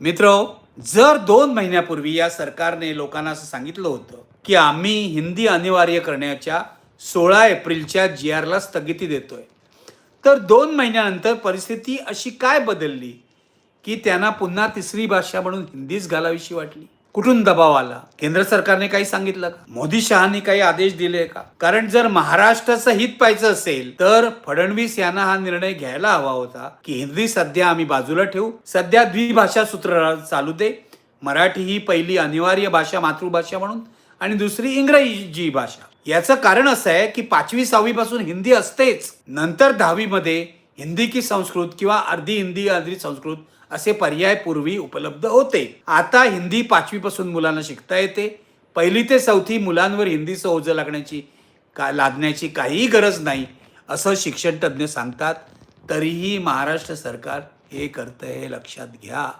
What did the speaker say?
मित्र जर दोन महिन्यापूर्वी या सरकारने लोकांना असं सांगितलं होतं की आम्ही हिंदी अनिवार्य करण्याच्या सोळा एप्रिलच्या जी आरला स्थगिती देतोय तर दोन महिन्यानंतर परिस्थिती अशी काय बदलली की त्यांना पुन्हा तिसरी भाषा म्हणून हिंदीच घालावीशी वाटली? कुठून दबाव आला? केंद्र सरकारने काही सांगितलं का? मोदी शहानी काही आदेश दिले का? कारण जर महाराष्ट्राचं हित पाहायचं असेल तर फडणवीस यांना हा निर्णय घ्यायला हवा होता की हिंदी सध्या आम्ही बाजूला ठेवू. सध्या द्विभाषा सूत्र चालू दे. मराठी ही पहिली अनिवार्य भाषा मातृभाषा म्हणून. आणि दुसरी इंग्रजी भाषा. याचं कारण असं आहे की पाचवी सहावी पासून हिंदी असतेच. नंतर दहावीमध्ये हिंदी की संस्कृत किंवा अर्धी हिंदी अर्धी संस्कृत असे पर्याय पूर्वी उपलब्ध होते. आता हिंदी पाचवीपासून मुलांना शिकता येते. पहिली ते चौथी मुलांवर हिंदीचं ओझं लागण्याची का लादण्याची काहीही गरज नाही असं शिक्षण तज्ज्ञ सांगतात. तरीही महाराष्ट्र सरकार हे करतं हे लक्षात घ्या.